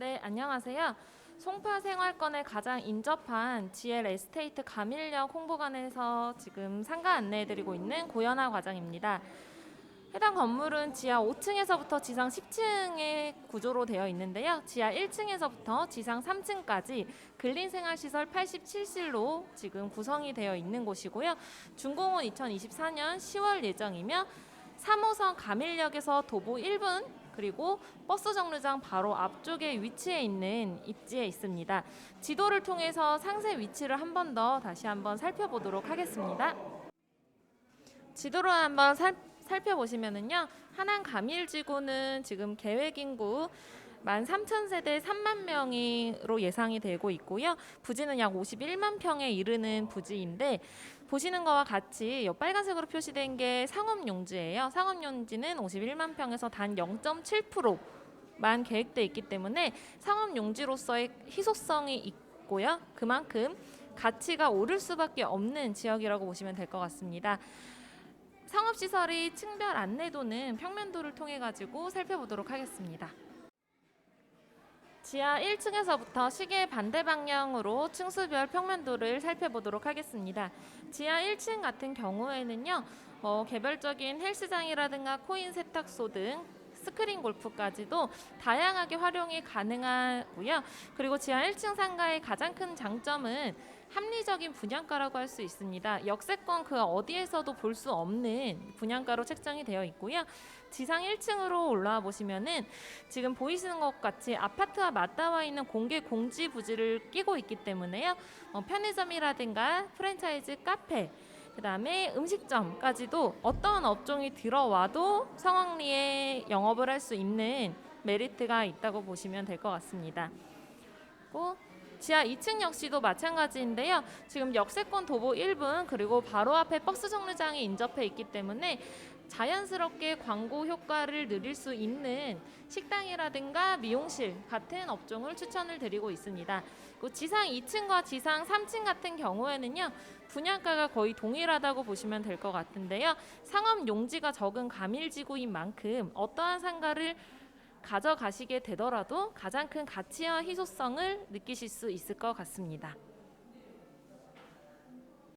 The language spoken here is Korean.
네, 안녕하세요. 송파 생활권에 가장 인접한 GL 에스테이트 가밀역 홍보관에서 지금 상가 안내해드리고 있는 고연아 과장입니다. 해당 건물은 지하 5층에서부터 지상 10층의 구조로 되어 있는데요. 지하 1층에서부터 지상 3층까지 근린생활시설 87실로 지금 구성이 되어 있는 곳이고요. 준공은 2024년 10월 예정이며 3호선 가밀역에서 도보 1분 그리고 버스 정류장 바로 앞쪽에 위치해 있는 입지에 있습니다. 지도를 통해서 상세 위치를 한 번 더 다시 한번 살펴보도록 하겠습니다. 지도로 한번 살, 살펴보시면은요. 하남 가밀지구는 지금 계획 인구 13,000세대 3만 명으로 예상이 되고 있고요. 부지는 약 51만 평에 이르는 부지인데 보시는 거와 같이 이 빨간색으로 표시된 게 상업용지예요. 상업용지는 51만 평에서 단 0.7%만 계획돼 있기 때문에 상업용지로서의 희소성이 있고요. 그만큼 가치가 오를 수밖에 없는 지역이라고 보시면 될 것 같습니다. 상업시설이 층별 안내도는 평면도를 통해 가지고 살펴보도록 하겠습니다. 지하 1층에서부터 시계 반대 방향으로 층수별 평면도를 살펴보도록 하겠습니다. 지하 1층 같은 경우에는요, 뭐 개별적인 헬스장이라든가 코인 세탁소 등 스크린 골프까지도 다양하게 활용이 가능하고요. 그리고 지하 1층 상가의 가장 큰 장점은 합리적인 분양가라고 할 수 있습니다. 역세권 그 어디에서도 볼 수 없는 분양가로 책정이 되어 있고요. 지상 1층으로 올라와 보시면은 지금 보이시는 것 같이 아파트와 맞닿아 있는 공개 공지 부지를 끼고 있기 때문에요. 어, 편의점이라든가 프랜차이즈 카페 그다음에 음식점까지도 어떠한 업종이 들어와도 성황리에 영업을 할 수 있는 메리트가 있다고 보시면 될 것 같습니다. 또 지하 2층 역시도 마찬가지인데요. 지금 역세권 도보 1분 그리고 바로 앞에 버스 정류장이 인접해 있기 때문에 자연스럽게 광고 효과를 누릴 수 있는 식당이라든가 미용실 같은 업종을 추천을 드리고 있습니다. 그리고 지상 2층과 지상 3층 같은 경우에는요. 분양가가 거의 동일하다고 보시면 될 것 같은데요. 상업 용지가 적은 가밀지구인 만큼 어떠한 상가를 가져가시게 되더라도 가장 큰 가치와 희소성을 느끼실 수 있을 것 같습니다.